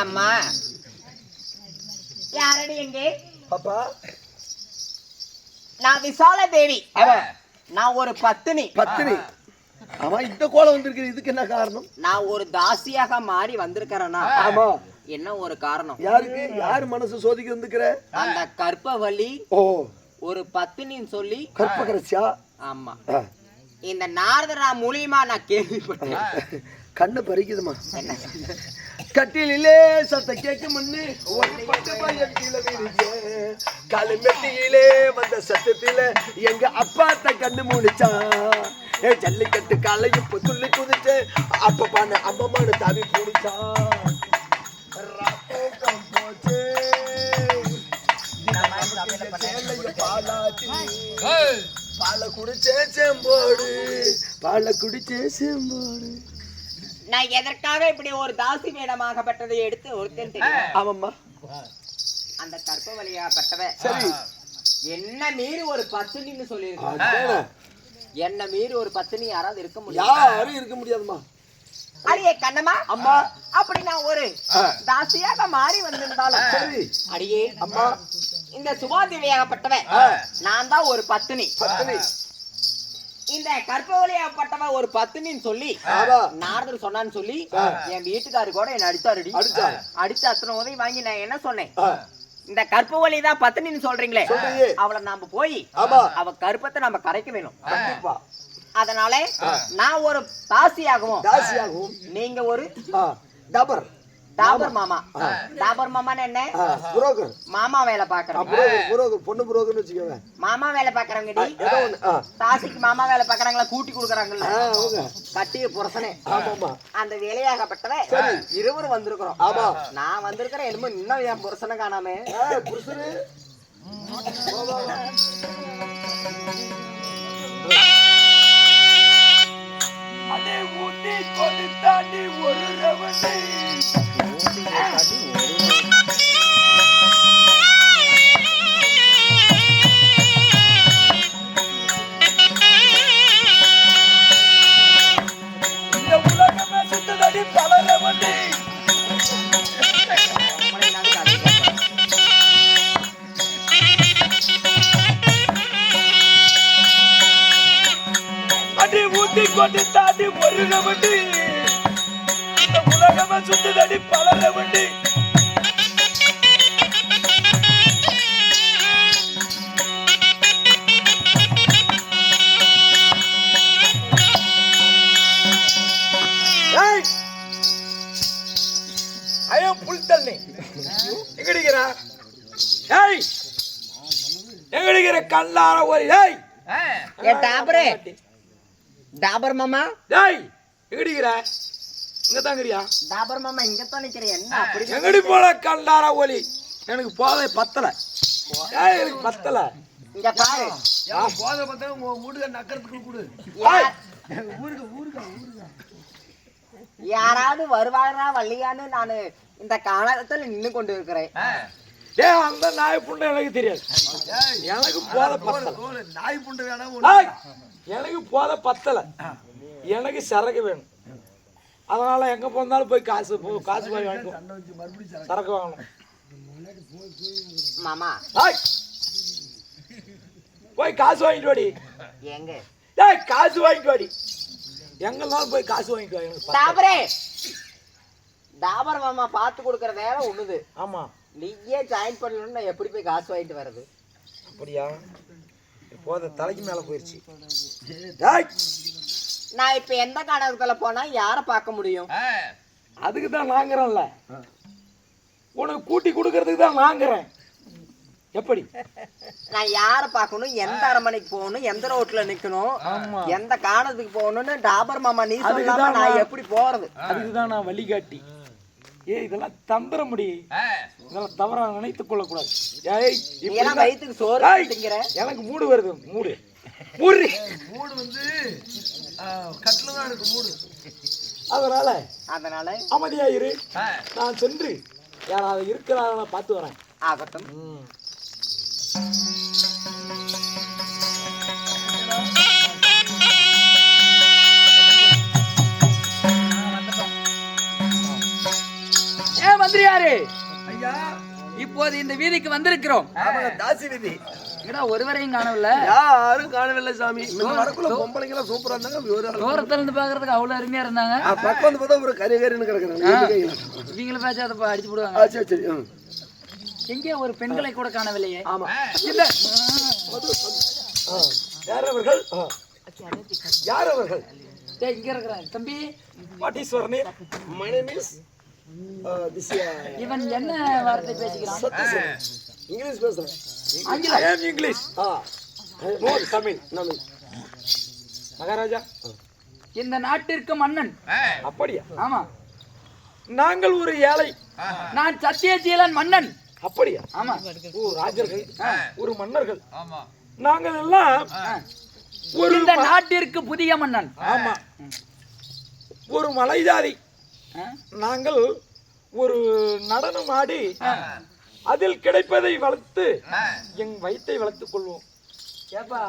அம்மா. யாரடி எங்கே நான் விசால தேவி. நான் ஒரு பத்தினி. பத்தினி. ஆமா இந்த கோலம் வந்திருக்கு இதுக்கு என்ன காரணம்? நான் ஒரு தாசியாக மாறி வந்திருக்கிறேன்னா ஆமா. என்ன ஒரு காரணம்? யாருக்கு? யார் மனசு சோதிக்க வந்திருக்கிற? அந்த கற்பவள்ளி ஓ. ஒரு பத்தினின்னு சொல்லி. கற்பகரசியா? ஆமா. இந்த நாரதரா மூலியமா நான் கேள்விப்பட்டேன். கண்ணு பறிக்குதுமா? கட்டிலே சத்த கேட்க மண்ணு ஒரு பட்டு பையன் கீழே விரிஞ்சே காலு மெட்டியிலே வந்த சத்தத்தில எங்க அப்பாத்த கண்ணு மூடிச்சான். ஏ ஜல்லிக்கட்டு காலையும் துள்ளி குதிச்சு அப்ப பான அம்மம்மானு தாவி பாலாச்சி. பாலை குடிச்சே செம்போடு. பாலை குடிச்சே செம்போடு. நான் எதற்காக இப்படி ஒரு தாசி வேடமாகப்பட்டதை எடுத்து ஒருத்தன் தெரியும்? ஆமாம்மா. அந்த கற்பவழியாகப்பட்டவ சரி. என்ன மீறி ஒரு பத்தினின்னு சொல்லியிருக்காங்க அதானே. என்ன மீறி ஒரு பத்தினி யாராவது இருக்க முடியும்? யாரும் இருக்க முடியாதுமா அடியே கண்ணம்மா. அம்மா. அப்படி நான் ஒரு. தாசியாக மாறி வந்திருந்தாலும். சரி. அடியே அம்மா. இந்த சுபாதேவியாகப்பட்டவ ஆ. நான் தான் ஒரு பத்தினி பத்தினி இந்த கற்பவழியாகப்பட்டவ ஒரு பத்தினின்னு சொல்லி நாரதர் சொன்னான்னு சொல்லி. என் வீட்டுக்காரு கூட என்ன அடித்தாருடி அடிச்சாரு. அடிச்சு அத்தனை உதவி வாங்கி நான் என்ன சொன்னேன்? இந்த கற்பவழி தான் பத்தினின்னு சொல்றீங்களே. அவளை நாம போய் அவ கருப்பத்தை நம்ம கரைக்க வேணும். கண்டிப்பா. அதனால நான் ஒரு தாசியாகவும் தாசியாகவும். நீங்க ஒரு டபர். டாபர் மாமா. டாபர் மாமான்னு என்ன? புரோக்கர். மாமா வேலை ஆ, பாக்குறோம் புரோக்கர் பொண்ணு புரோக்கர்னு வச்சுக்கோங்க. மாமா வேலை ஆ, தாசிக்கு மாமா வேலை பாக்குறாங்களா கூட்டி கொடுக்குறாங்கல்ல. கட்டிய புருஷனே ஆமாமா. அந்த வேலையாகப்பட்டவ இருவரும் வந்திருக்கிறோம். ஆமா. நான் வந்திருக்கிறேன். என்னமோ இன்னும் என் புருஷனை காணாம. புருஷனு அடே ஊட்டி கொண்டு ஒரு ரவணி இந்த தாண்டி பொருள வண்டி. இந்த உலகமா சுத்ததடி பல ரவண்டி ஏய் புல் எங்கடிக்கிறா? ஏய் எங்கடிக்கிற கல்லார ஒரு ஏய். ஏ டாப்ரே டாபர் மாமா? ஏய் எங்கடிக்கிற? இங்க தாங்கறியா டாபர் மாமா இங்க தான் நிக்கிறேன். என்ன அப்படி எங்கடி போல கல்லார ஒலி? எனக்கு போதை பத்தல. ஏய் எனக்கு பத்தல. இங்க பாரு. போதை பத்தல உங்க வீட்டுக்கு நக்கறதுக்கு கொடு. யார்- ஊருக்கு ஊருக்கு ஊருக்கு. யாராவது வருவாரா வள்ளியான்னு நானு இந்த காலத்துல நின்னு கொண்டு இருக்கிறேன் ஏ அந்த நாய் புண்டை எனக்கு தெரியாது. எனக்கு போதை பத்தல. நாய் புண்டு வேணா ஏய், எனக்கு போதை பத்தல. எனக்கு சரக்கு வேணும். அதனால எங்க போனாலும் போய் காசு போ காசு போய் வாங்கிக்கோ. சரக்கு. வாங்கணும். மாமா. போய் காசு வாங்கிட்டு வாடி. எங்க? ஏய் காசு வாங்கிட்டு வாடி. எங்கனாலும் போய் காசு வாங்கிட்டு வா எனக்கு பத்தல. டாபரே டாபர் மாமா பார்த்து கொடுக்கற வேலை ஒண்ணுது ஆமா. நீயே ஜாயின் பண்ணணும்னு நான் எப்படி போய் காசு வாங்கிட்டு வர்றது? அப்படியா? போத தலைக்கு மேல போயிருச்சு. ஏய், நான் இப்ப எந்த காலகட்டத்துல போனா யார பார்க்க முடியும்? அதுக்கு தான் நாங்கிறேன்ல உனக்கு கூட்டி கொடுக்கறதுக்கு தான் நாங்கிறேன். எப்படி? நான் யார பார்க்கணும்? எந்த அரண்மனைக்கு போகணும்? எந்த ரோட்ல நிக்கணும்? எந்த காணத்துக்கு போகணும்னு டாபர் மாமா நீ சொல்லாம தான் நான் நான் எப்படி போறது? அதுக்கு தான் நான் வழிகாட்டி. ஏய் இதெல்லாம் தந்திர முடி. இதெல்லாம் தவறா நினைத்துக் கொள்ளக்கூடாது. ஏய் நீ இப்படி எல்லாம் தான்- வயிற்றுக்கு சோறு ஏய், எனக்கு மூடு வருது மூடு. மூடு. மூடு வந்து கட்டில தான் இருக்கு மூடு. அதனால அதனால? அமைதியா இரு நான் சென்று யாராவது இருக்கிறாங்களா பார்த்து வரேன். ஆகட்டும். மந்திரியாரு ஐயா. இப்போது இந்த வீதிக்கு வந்திருக்கிறோம். தாசி விதி. எங்கடா ஒருவரையும் காணவில்ல? யாரும் காணவில்லை சாமி. பொம்பளைங்க எல்லாம் சூப்பரா இருந்தாங்க ஒரு தூரத்துல இருந்து பாக்குறதுக்கு அவ்வளவு அருமையா இருந்தாங்க. பக்கம் வந்து பார்த்தா ஒரு கறி கறின்னு கிடக்குறாங்க ரெண்டு கையில. இவங்கள பேசாதப்பா அடிச்சு போடுவாங்க. சரி சரி. எங்கே ஒரு பெண்களை கூட காணவில்லையே? ஆமா. இல்ல. யார் அவர்கள். யார் அவர்கள் டேய், இங்க இருக்கிறான் தம்பி. What is your name my name is இவன் என்ன வார்த்தை பேசிக்கிறான் இங்கிலீஷ் பேசுறேன். ஆங்கிலம். இங்கிலீஷ் ஆ. நோ தமிழ் தமிழ். மகாராஜா. இந்த நாட்டிற்கு மன்னன். அப்படியா? ஆமா. நாங்கள் ஒரு ஏழை. நான் சத்தியசீலன் மன்னன். அப்படியா? ஆமா. ஓ ராஜர்கள் ஒரு மன்னர்கள். நாங்கள் எல்லாம் ஒரு இந்த நாட்டிற்கு புதிய மன்னன். ஆமா. ஒரு மலைஜாதி. ஆ? நாங்கள் ஒரு நடனம் ஆடி அதில் கிடைப்பதை வளர்த்து என் வயிற்றை வளர்த்துக் கொள்வோம். ஏப்பா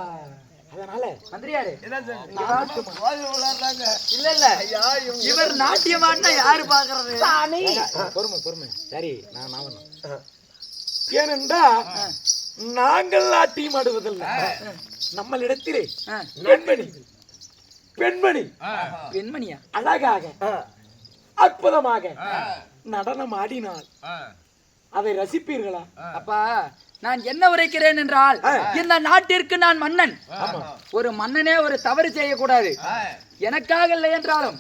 அதனால மந்திரியாரு இல்ல இல்ல. இவர் நாட்டியம் ஆடினா யாரு பாக்குறது? பொறுமை பொறுமை. சரி நான் நான் ஏனென்றா நாங்கள் நாட்டியம் ஆடுவதில்லை. நம்மளிடத்திலே பெண்மணி பெண்மணி. பெண்மணியா? அழகாக அற்புதமாக. நடனம் ஆடினால். அதை ரசிப்பீர்களா? அப்பா நான் என்ன உரைக்கிறேன் என்றால் இந்த நாட்டிற்கு நான் மன்னன். ஒரு மன்னனே ஒரு தவறு செய்யக்கூடாது. எனக்காக இல்லை என்றாலும்.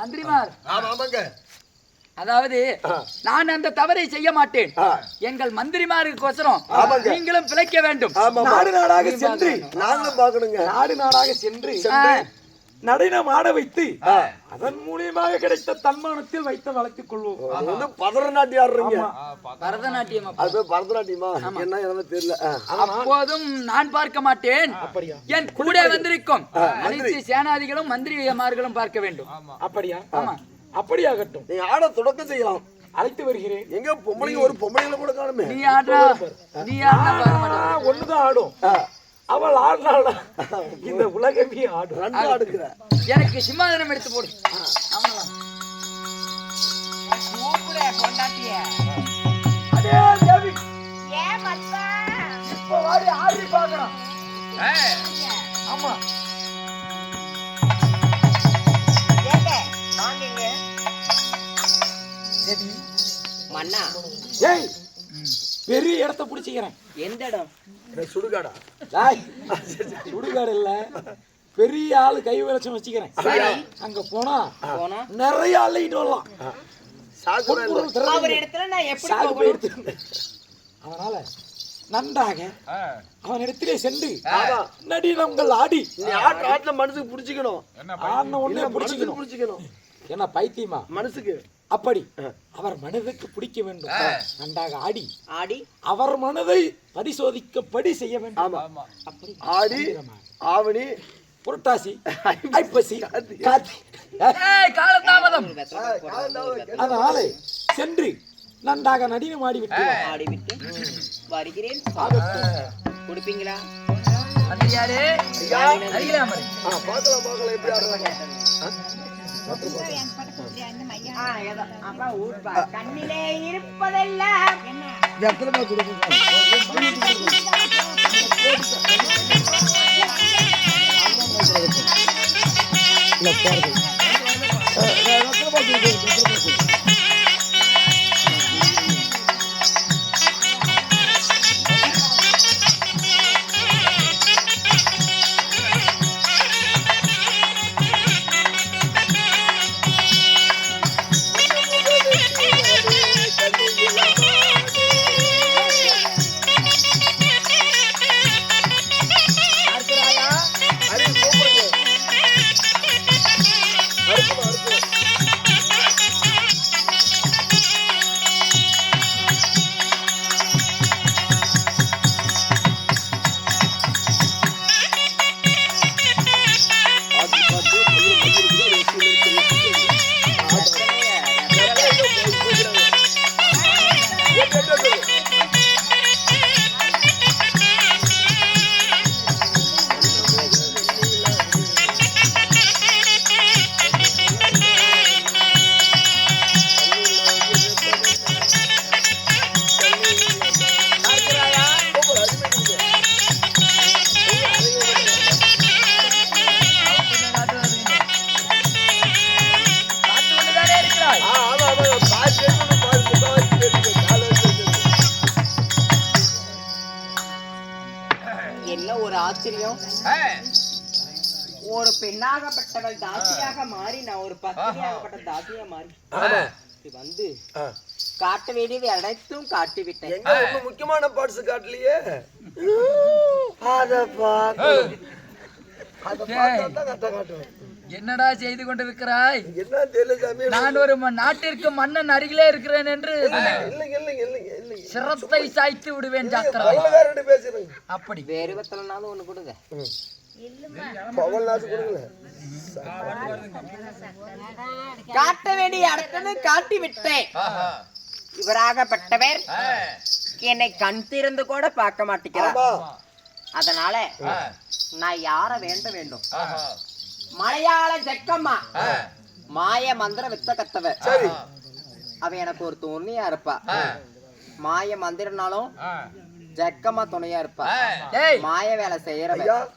மந்திரிமார். ஆமா ஆமாங்க. அதாவது நான் அந்த தவறை செய்ய மாட்டேன். எங்கள் மந்திரிமாருக்கோசரம் நீங்களும் பிழைக்க வேண்டும். நாடு நாடாக சென்று. நாங்களும் பார்க்கணுங்க. நாடு நாடாக சென்று. நடனம் ஆட வைத்து அதன் மூலியமாக கிடைத்த தன்மானத்தில் வைத்து வளர்த்துக் கொள்வோம். வந்து பரதநாட்டியம் ஆடுறீங்க பரதநாட்டியம். அது பரதநாட்டியமா? என்ன எனக்கு தெரியல. அப்போதும் நான் பார்க்க மாட்டேன். அப்படியா? என் கூட வந்திருக்கும் அனைத்து சேனாதிகளும் மந்திரிமார்களும் பார்க்க வேண்டும். அப்படியா? ஆமா. அப்படியாகட்டும். நீ ஆட தொடக்கம் செய்யலாம். அழைத்து வருகிறேன். எங்க பொம்பளைங்க ஒரு பொம்பளைங்களை கூட காணுமே. நீ ஆடுறா. நீ மாட்டேன் ஒண்ணுதான் ஆடும். அவள் ஆடுனாள் இந்த உலகமே ரெண்டு ஆடுகிற எனக்கு சிம்மாதனம் எடுத்து போடு. ஆடி ஆமா. மன்னா. ஏய் பெரிய இடத்த புடிச்சுக்கிறேன். எந்த இடம்? சுடுகாடா. சுடுகாடு இல்ல. பெரிய ஆளு கை விளச்சம் வச்சுக்கிறேன். அங்க போனா நிறைய அள்ளிட்டு வரலாம். அதனால நன்றாக அவன் இடத்திலே சென்று நடினங்கள் ஆடி. ஆட்டுல மனசுக்கு புடிச்சுக்கணும். ஆடின உடனே பிடிச்சிக்கணும். புடிச்சுக்கணும். என்ன பைத்தியமா? மனசுக்கு அப்படி அவர் மனதுக்கு பிடிக்க வேண்டும். நன்றாக ஆடி. ஆடி. அவர் மனதை பரிசோதிக்கப்படி செய்ய வேண்டும். ஆடி ஆவணி. புரட்டாசி ஐப்பசி காலதாமதம். அதனால சென்று நன்றாக நடினம் ஆடி விட்டு வா. ஆடி விட்டு வருகிறேன். கொடுப்பீங்களா? பார்க்கலாம் பார்க்கலாம் எப்படி ஆடுறாங்க. கண்ணிலே இருப்பதெல்லாம் என்ன கொடுக்கும் காட்ட வேண்டியது அனைத்தும் காட்டி விட்டேன் எங்க முக்கியமான பார்ட்ஸ் காட்டலையே அத பார்க்கணும். அத பார்த்தா தான் கரெக்டா காட்டுவேன். என்னடா செய்து கொண்டிருக்கிறாய் என்ன தெரியல சாமி நான் ஒரு நாட்டிற்கு மன்னன் அருகிலே இருக்கிறேன் என்று இல்லைங்க இல்லைங்க இல்லைங்க இல்லைங்க சிரத்தை சாய்த்து விடுவேன் பேசுறேங்க அப்படி வேறு வெத்தலைனாலும் ஒண்ணு கொடுங்க காட்ட வேண்டிய இடத்துல காட்டி விட்டேன் இவராகப்பட்டவர் என்னை கண் திறந்து கூட பார்க்க மாட்டேங்கிறார். அதனால நான் யார வேண்ட வேண்டும்? மலையாள ஜக்கம்மா. மாய மந்திர வித்த கத்தவ சரி. அவ எனக்கு ஒரு துணையா இருப்பா. மாய மந்திரனாலும் ஜக்கம்மா துணையா இருப்பா. ஏய். மாய வேலை செய்யறவ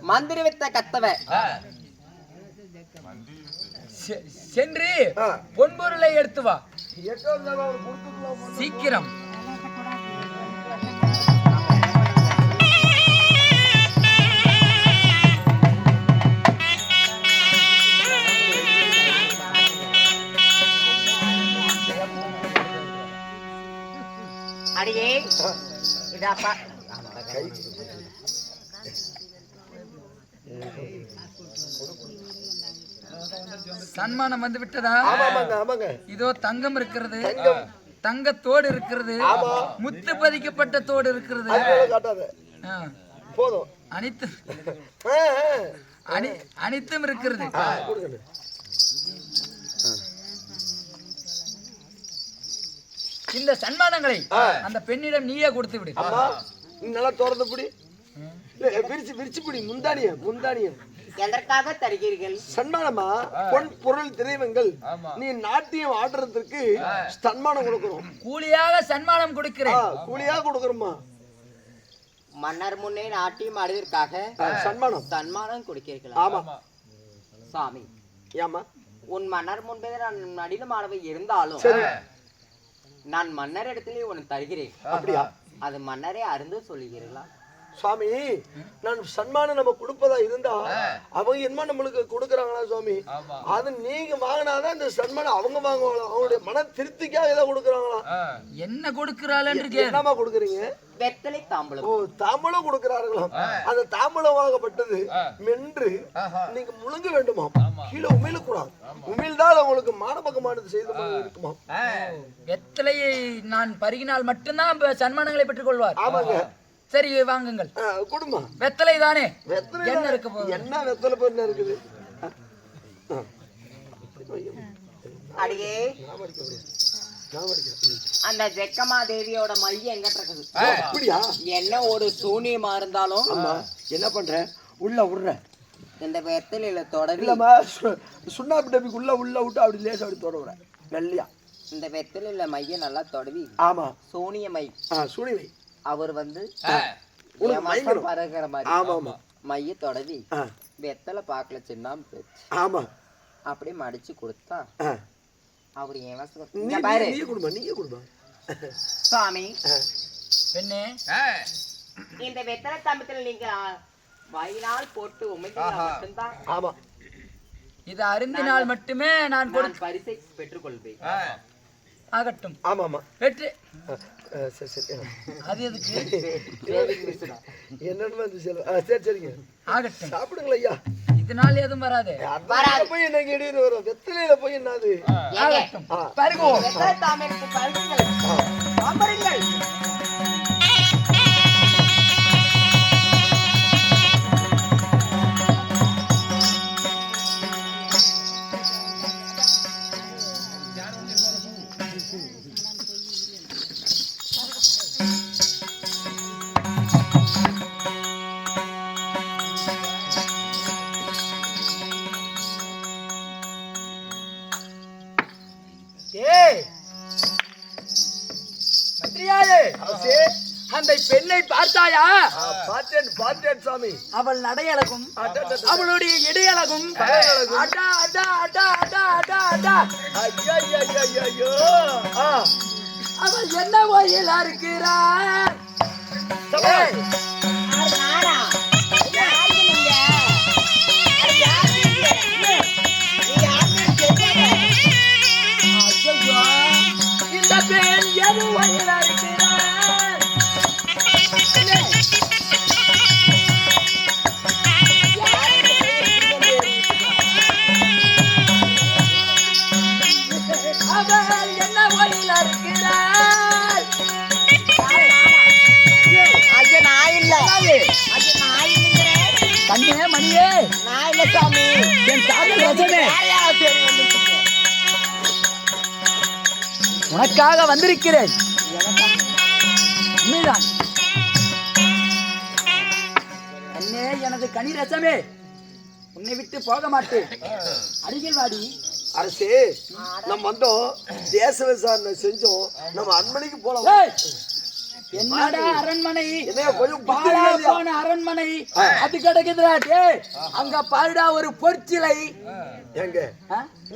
மந்திர வித்த கத்தவ செ- சென்று. பொன்பொருளை எடுத்து வா. சீக்கிரம். அடியே இதாப்பா சன்மானம் வந்து விட்டதா? இதோ தங்கம் இருக்கிறது. தங்கத்தோடு இருக்கிறது. முத்து பதிக்கப்பட்ட தோடு இருக்கிறது. போதும். அனைத்து அனைத்தும் இருக்கிறது. இந்த சன்மானங்களை அந்த பெண்ணிடம் நீயே கொடுத்து விடு. நல்லா திறந்து பிடி. இல்ல, விரிச்சு விரிச்சு பிடி. முந்தானிய முந்தானிய எதற்காக தருகிறீர்கள்? சன்மானமா? பொன் பொருள் திரைவங்கள் நீ நாட்டியம் ஆடுறதுக்கு சன்மானம் கொடுக்குறோம் கூலியாக சன்மானம் கொடுக்கிறேன். கூலியா கொடுக்குறோமா மன்னர் முன்னே நாட்டியம் ஆடுவதற்காக சன்மானம். சன்மானம் கொடுக்கிறீர்களா? ஆமா. சாமி. ஏமா உன் மன்னர் முன்பே நான் நடினமானவை இருந்தாலும் சரி. நான் மன்னர் இடத்திலே உனக்கு தருகிறேன். அப்படியா? அது மன்னரே அருந்து சொல்லுகிறீர்களா? சுவாமி நான் சன்மானம் நம்ம கொடுப்பதா இருந்தா அவங்க என்ன நம்மளுக்கு கொடுக்குறாங்களா சுவாமி? அது நீங்க வாங்கினாதான் இந்த சன்மானம் அவங்க வாங்குவாங்களா? அவங்களுடைய மன திருப்திக்காக ஏதோ கொடுக்குறாங்களா? என்ன கொடுக்கிறாள் என்னமா கொடுக்குறீங்க? வெத்தலை தாம்பலம். ஓ தாம்பலம் கொடுக்கிறார்களாம். அந்த தாம்பலம் வாங்கப்பட்டது மென்று நீங்க முழுங்க வேண்டுமாம். கீழே உமிழ கூடாது உமிழ்ந்தால் உங்களுக்கு மானபகமானது செய்து இருக்குமாம். வெத்தலையை நான் பருகினால் மட்டும்தான் சன்மானங்களை பெற்றுக் கொள்வார் ஆமாங்க சரி வாங்குங்கள். ஆ, கொடுமா. வெத்தலை தானே? வெத்தலை என்ன இருக்க போகுது? என்ன வெத்தலை பண்ண இருக்குது. அடியே. ம். அந்த ஜெக்கமா தேவியோட மையம் எங்க இருக்குது அப்படியா? என்ன ஒரு சூனியமா இருந்தாலும் என்ன பண்ற? உள்ள விடுற இந்த வெத்தலையில தொடரி இல்லம்மா சு- சுண்ணாம்பு டப்பிக்கு உள்ள உள்ள விட்டு அப்படி லேசா அப்படி தொடவுற. வெள்ளையா இந்த வெத்தலையில மையம் நல்லா தொடவி. ஆமா. சூனிய மை. ஆ சுனிவை அவர் வந்து. பறக்கிற மாதிரி. ஆமா மைய தொடவி. வெத்தலை பாக்கல சின்ன போச்சு. ஆமா. அப்படியே மடிச்சு கொடுத்தா. அவர் பாரு. நீங்க கொடுமா சாமி பெண்ணே. இந்த வெத்தலை தம்பத்தில் நீங்க வாயினால் போட்டு மட்டும்தான்? ஆமா. இது அருந்தினால் மட்டுமே நான் கொடு நான் பரிசை பெற்றுக்கொள்வேன். ஆகட்டும். ஆமா ஆமா வெற்றி சரி சரி. அது எதுக்கு? என்னன்னு வந்து செல்வ- ஆ, சரி சரிங்க. ஆகட்டும். சாப்பிடுங்களா ஐயா. இதனால் எதுவும் வராது. அதான் போய் என்ன இடையில வரும். வெத்தலையில போய் என்னது? ஆகட்டும். பருகுவோம். பருகுங்கள். பார்த்தாயா பார்த்தேன் பார்த்தேன் சாமி. அவள் நடையழகும். அவளுடைய இடையழகும். அடா அடா அடா அடா அடா அடா. ஐயா, அவள் என்ன கோயிலா இருக்கிறார் உனக்காக வந்திருக்கிறேன். உண்மைதான். கண்ணே எனது கனி ரசமே உன்னை விட்டு போக மாட்டேன். அருகில் வாடி. அரசே நம்ம வந்தோம். தேச விசாரணை செஞ்சோம். நம்ம அரண்மனைக்கு போலாம். என்னடா அரண்மனை? என்னையா கொஞ்சம் புத்தி பாழா இருக்கா இல்லையா? போன அரண்மனை? அது கிடைக்குதுடா டேய் அங்க பாருடா ஒரு பொற்சிலை?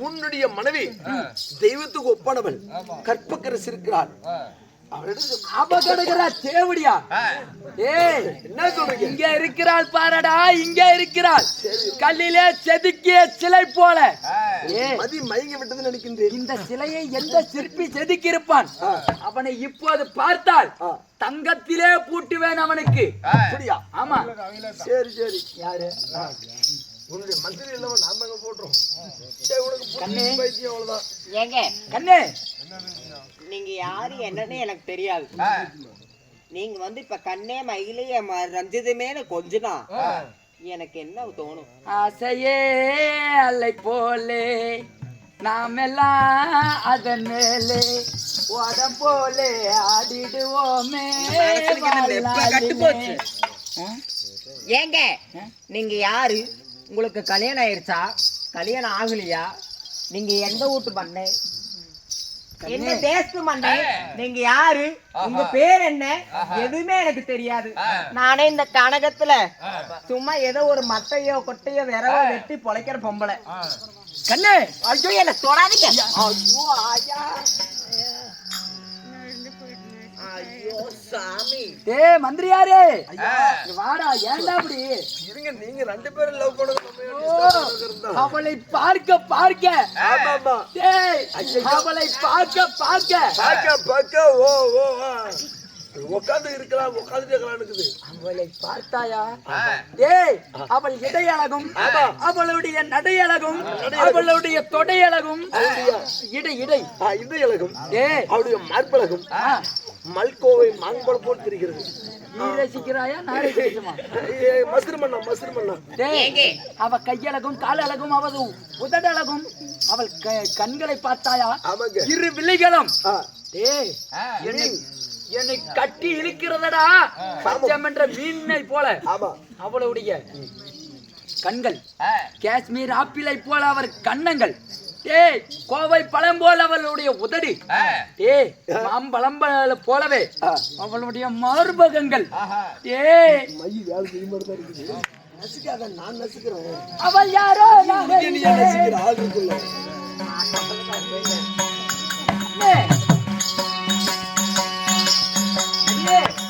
உன்னுடைய மனைவி தெய்வத்துக்கு ஒப்பானவள். கற்பக்கரசு அவளிடம் அவ கிடக்குறா தேவடியா? ஏய் என்ன சொல்றீங்க? இங்க இருக்கிறாள் பாரடா இங்க இருக்கிறாள். கல்லிலே செதுக்கிய சிலை போல. மதி மயங்கி விட்டது நினைக்கின்றேன். இந்த சிலையை எந்த சிற்பி செதுக்கியிருப்பான்? அவனை இப்போது பார்த்தால். தங்கத்திலே பூட்டுவேன் அவனுக்கு. அப்படியா? ஆமா. சரி சரி. யாரு? உன்னுடைய மந்திரி இல்லாம நாம உனக்கு பைத்தியம் அவ்வளவுதான். கண்ணே. நீங்க யாரு என்னன்னு எனக்கு தெரியாது. நீங்க வந்து இப்ப கண்ணே மயிலைய ம- ரஞ்சிதமேனு கொஞ்சனா எனக்கு என்ன தோணும்? ஆசையே அலை போலே நாம் எல்லாம் அதன் மேலே உடம் போலே ஆடிடுவோமே? ஏங்க நீங்க யாரு? உங்களுக்கு கல்யாணம் ஆயிருச்சா? கல்யாணம் ஆகலையா? நீங்க எந்த வீட்டு பண்ண? என்ன தேசத்து நீங்க யாரு? உங்க பேர் என்ன? எதுவுமே எனக்கு தெரியாது. நானே இந்த கனகத்துல சும்மா ஏதோ ஒரு மட்டையோ கொட்டையோ விரவோ வெட்டி பொழைக்கிற பொம்பளை. கண்ணே. ஐயோ என்ன தொடாதீங்க. ஐயோ. ஆயா டே மந்திரியாரே வாடா ஏன்டா அப்படி? இருங்க நீங்க ரெண்டு பேரும் லவ் பண்ணது ஓ, அவளை பார்க்க பார்க்க. அவளை பார்க்க பார்க்க. பாக்க பாக்க ஓ ஓ உட்காந்து இருக்கலாம் உட்காந்துட்டு இருக்கலாம் இருக்குது. அவளை பார்த்தாயா? ஏய் அவள் இடையழகும். அவளுடைய நடையழகும். அவளுடைய தொடையழகும். இடை இடை. இலகம் ஏய் அவருடைய மார்பழகம் மல்கோவை மாங்கோட போட்டு இருக்கிறது நீ ரசிக்கிறாயா? நான் ரசிக்கட்டுமா? மசுறு மண்ணா மசுறு மண்ணா அவ கையழகும் காலழகும் அவள் உதடழகும். அவள் க- கண்களை பார்த்தாயா? இரு விழிகளும். டேய் என்னை கட்டி இழுக்கிறதடா பச்சம் என்ற மீனை போல. அவளுடைய கண்கள். காஷ்மீர் ஆப்பிளை போல அவர் கன்னங்கள். ஏய் கோவை பழம் போல அவளுடைய உதடு. ஏய் மாம்பழம் போல- போலவே அவளுடைய மார்பகங்கள். ஏய் நான் நசுக்கிறேன். அவள் யாரோ? இங்க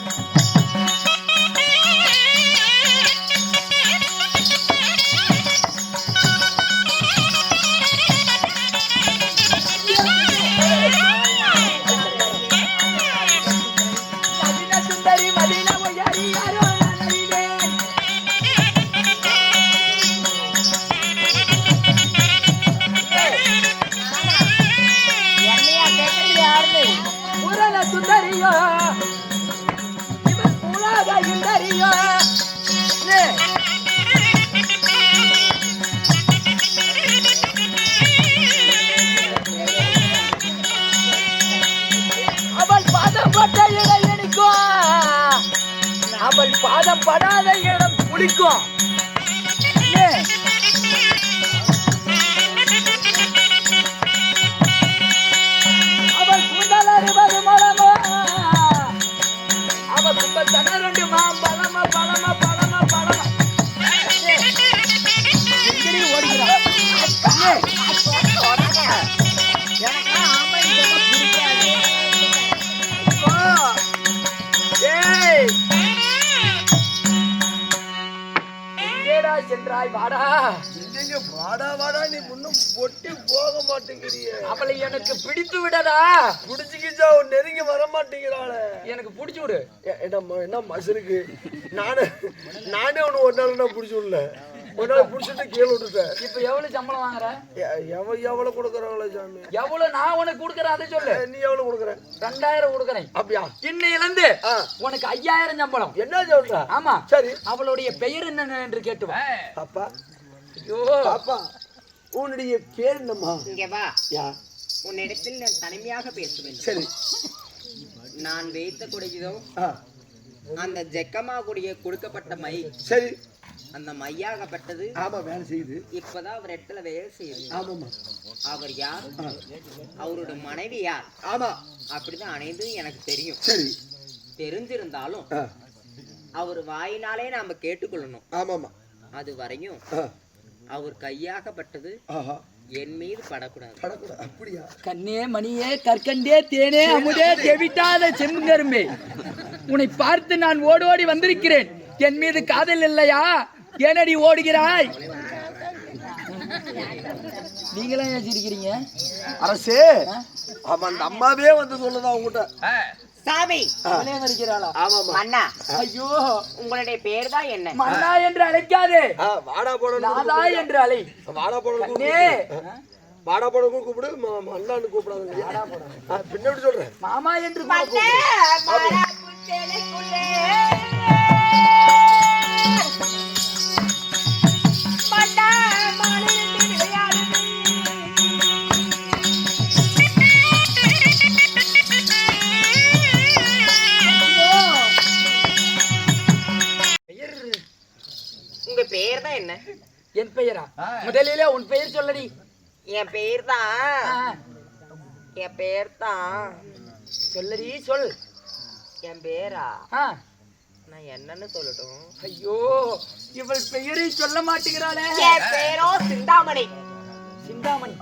அவள் பாதம் படாத இடம் குளிக்கும் சென்றாய் வாடா. இங்க வாடா வாடா நீ முன்னும் பொட்டி போக மாட்டேங்கிறிய. அவளை எனக்கு பிடித்து விடடா. புடிச்சுக்கிச்சா உன் நெருங்கி வர மாட்டேங்கிறாளே. எனக்கு பிடிச்சு விடு. என்ன என்ன மசருக்கு நானே நானே உன்னை ஒரு நாள் நான் பிடிச்சி விடல. ஒரு நாள் புடிச்சிட்டு கீழே விட்டுட்டேன் இப்ப எவ்வளவு சம்பளம் வாங்குற? எ- எவ எவ்வளவு கொடுக்குறாங்களோ சாமி. எவ்வளவு நான் உனக்கு கொடுக்கறேன் அதை சொல்லு. நீ எவ்வளவு கொடுக்குற? ரெண்டாயிரம் கொடுக்கறேன். அப்படியா? இன்னையில இருந்து. உனக்கு ஐயாயிரம் சம்பளம். என்ன சொல்ற? ஆமா. சரி. அவளுடைய பெயர் என்ன என்று கேட்டு வா பாப்பா. ஐயோ. பாப்பா உன்னுடைய பேர் என்னம்மா? இங்க வா. யா. உன்னிடத்தில் நான் தனிமையாக பேசுவேன் சரி. நான் வைத்த குடியதோ ஆ. அந்த ஜெக்கமா குடிய கொடுக்கப்பட்ட மை. சரி. அந்த மையாகப்பட்டது ஆமா வேலை செய்யுது இப்பதான் அவர் இடத்துல வேலை செய்யுது ஆமாம்மா. அவர் யார்? அவரோட மனைவி யார்? ஆமா. அப்படிதான் அனைத்தும் எனக்கு தெரியும். சரி. தெரிஞ்சிருந்தாலும் அவர் வாயினாலே நாம கேட்டுக்கொள்ளணும். ஆமாம்மா. அது வரையும் அவர் கையாகப்பட்டது என் மீது படக்கூடாது. படக்கூடாது அப்படியா? கண்ணே மணியே கற்கண்டே தேனே அமுதே தெவிட்டாத செங்கரும்பே உன்னை பார்த்து நான் ஓடோடி வந்திருக்கிறேன். என் மீது காதல் இல்லையா? ஏனடி ஓடுகிறாய்? நீங்களும் ஏன் சிரிக்கிறீங்க? அரசே ஆமா அந்த அம்மாவே வந்து சொல்லுதா உங்ககிட்ட? சாமி அவளே இருக்கிறாளா மன்னா ஐயோ உங்களுடைய பேர் தான் என்ன? மன்னா என்று அழைக்காதே. வாடா போடணும் நாதா என்று அழை. வாடா போடணும் வாடா போடணும் கூப்பிடு. ம- ம- அண்ணான்னு கூப்பிடாதுங்க. ஆ, பின்னாடி சொல்றேன் மாமா என்று கூப்பிடு. என்ன? என் பெயரா? முதலிலே உன் பெயர் சொல்லடி. என் பேர் தான் என் பேர் தான் சொல்லடி சொல். என் பேரா நான் என்னன்னு சொல்லட்டும். ஐயோ இவள் பெயரை சொல்ல மாட்டேங்கிறாளே. என் பேரோ சிந்தாமணி. சிந்தாமணி.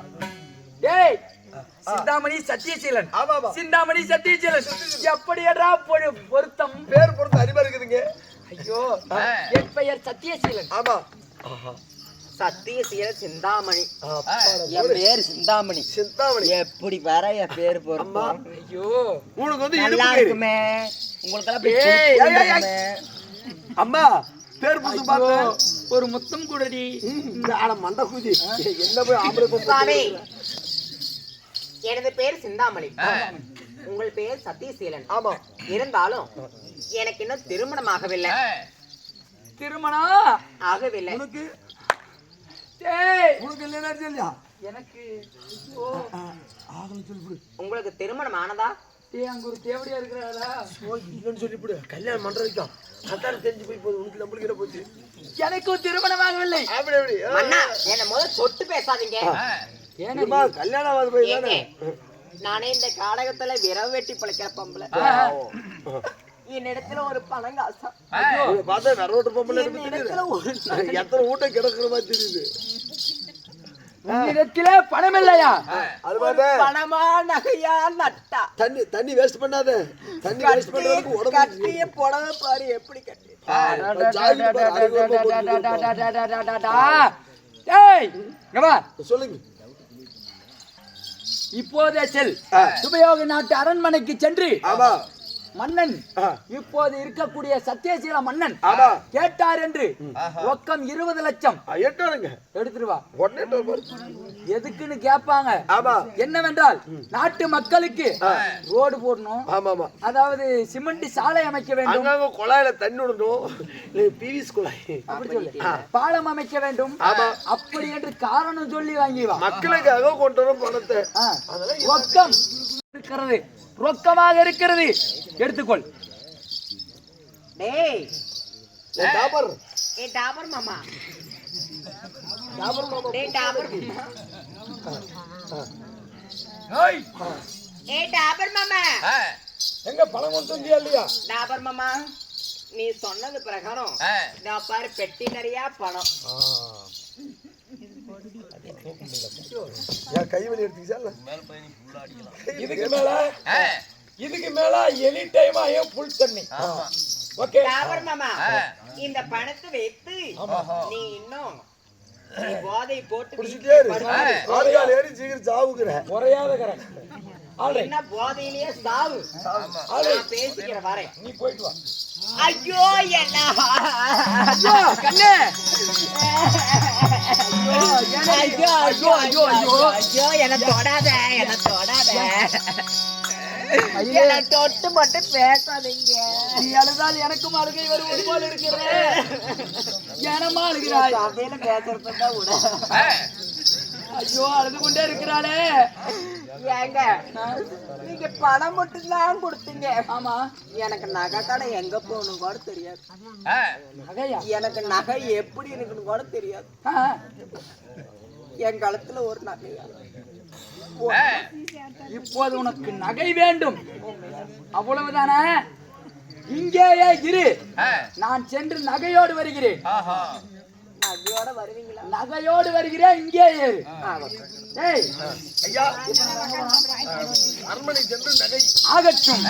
டேய் சிந்தாமணி சத்யசீலன் ஆமாமா சிந்தாமணி சத்யசீலன் எப்படியடா பொரு- பொருத்தம்? பேர் பொறுத்து அறிவா இருக்குதுங்க. ஐயோ என் பெயர் சத்யசீலன் ஆமா. சத்தியசீல சிந்தாமணி. என் பேர் சிந்தாமணி. சிந்தாமணி. எப்படி வர என் பேர் பொருத்தம் ஐயோ. உனக்கு வந்து நல்லா. இருக்குமே. உங்களுக்கு ஏய், ஏய், ஏய், ஏய். அம்மா பேர் புதுசு ஐயோ, பார்த்தேன் ஒரு முத்தம் கூடடி. ஆட மண்டை குதி என்ன போய் ஆம்பளை சாமி எனது பேர் சிந்தாமணி. உங்கள் பேர் சத்தியசீலன். ஆமா. இருந்தாலும் எனக்கு இன்னும் திருமணம் ஆகவில்லை திருமணம் ஆகவில்லை. உனக்கு? டேய்! உனக்கு இல்லைன்னா இல்லையா? எனக்கு ஆகணும் சொல்லிவிடு உங்களுக்கு திருமணம் ஆனதா? டேய் அங்க ஒரு தேவடியா இருக்கிறாளா? ஓ இல்லைன்னு சொல்லிவிடு கல்யாணம் பண்ற வைக்கும் கத்தாரு தெரிஞ்சு போய் போகுது உனக்கு நம்மளுக்கு போச்சு? எனக்கும் திருமணம் ஆகவில்லை. அப்படி அப்படி என்ன முதல்ல தொட்டு பேசாதீங்க? அம்மா, கல்யாணம் ஆகாது போய் நானே இந்த காலகத்துல விரவு வெட்டி பழைக்கிற பொம்பளை. என்னிடத்துல ஒரு பணங்காசா இதை பார்த்தா பொம்பளை தெரியுது. எத்தனை ஊட்ட கிடக்குற மாதிரி தெரியுது. உன்னிடத்திலே பணம் இல்லையா அது பார்த்தா பணமா நகையா நட்டா? தண்ணி தண்ணி வேஸ்ட் பண்ணாத. தண்ணி வேஸ்ட் பண்றதுக்கு உடம்பு கட்டிய புடவை பாரு எப்படி கட்டி இங்க வா. சொல்லுங்க. இப்போதே செல். சுபயோக நாட்டு அரண்மனைக்கு சென்று ஆமா. மன்னன். இப்போது இருக்கக்கூடிய சத்யசீல மன்னன் கேட்டார் என்று ரொக்கம் இருபது லட்சம். ஆ, எட்டானுங்க எடுத்துட்டு வா. உடனே எட்டு பாரு. எதுக்குன்னு கேட்பாங்க. ஆமா. என்னவென்றால் நாட்டு மக்களுக்கு ரோடு போடணும். ஆமா ஆமா அதாவது சிமெண்ட் சாலை அமைக்க வேண்டும். அங்கங்க குழாயில தண்ணி விடணும். பிவிஸ் குழாய். அப்படி சொல்லு. பாலம் அமைக்க வேண்டும். அப்படி என்று காரணம் சொல்லி வாங்கி வா. மக்களுக்காக கொண்டு வரும் பணத்தை. ரொக்கம். இருக்கிறது. ரொக்கமாக இருக்கிறது. எடுத்துக்கொள். டேய். டாபர். ஏ டாபர் மாமா. டாபர் மாமா. டேய் டாபர் மாமா. ஏய், ஏ டாபர் மாமா. எங்க பணம் கொண்டு வந்தியா இல்லையா? டாபர் மாமா நீ சொன்னது பிரகாரம். நான் பாரு பெட்டி நிறைய பணம். ஏன் கை வலி எடுத்துக்கிச்சா இல்ல? இதுக்கு மேல? இதுக்கு மேல எனி டைம் ஆயும் புல் தண்ணி. ஓகே. மாமா ஆ. இந்த பணத்தை வைத்து நீ இன்னும் போதை போட்டு குடிச்சிட்டே இரு. ஏறி சீக்கிரம் சாவுக்குற குறையாத கரை. என்ன போதையிலேயே சாவு? நான் பேசிக்கிறேன் வரேன். நீ போயிட்டு வா. ஐயோ என்ன? ஐயோ, கண்ணே. ஐயோ ஐயோ ஐயோ ஐயோ ஐயோ. என்ன தொடாத என்ன தொடாத. என்ன தொட்டு மட்டும் பேசாதீங்க. நீ அழுதால் எனக்கும் அழுகை வருவது போல இருக்கிறது ஏனம்மா அழுகிறாய்? சபையில பேசுறதுதான் விட. ஐயோ அழுது கொண்டே இருக்கிறாளே. ஏங்க நீங்க பணம் மட்டும்தான் கொடுத்தீங்க. ஆமா. எனக்கு நகை கடை எங்க போகணும் கூட தெரியாது நகையா? எனக்கு நகை எப்படி இருக்குன்னு கூட தெரியாது என் கழுத்துல ஒரு நகையா? இப்போது உனக்கு நகை வேண்டும். அவ்வளவுதானே? இங்கேயே இரு. நான் சென்று நகையோடு வருகிறேன். நகையோட வருவீங்களா? நகையோடு வருகிறேன் இங்கே ஏறு. ஏய். ஐயா அரண்மனை சென்று நகை. ஆகட்டும்.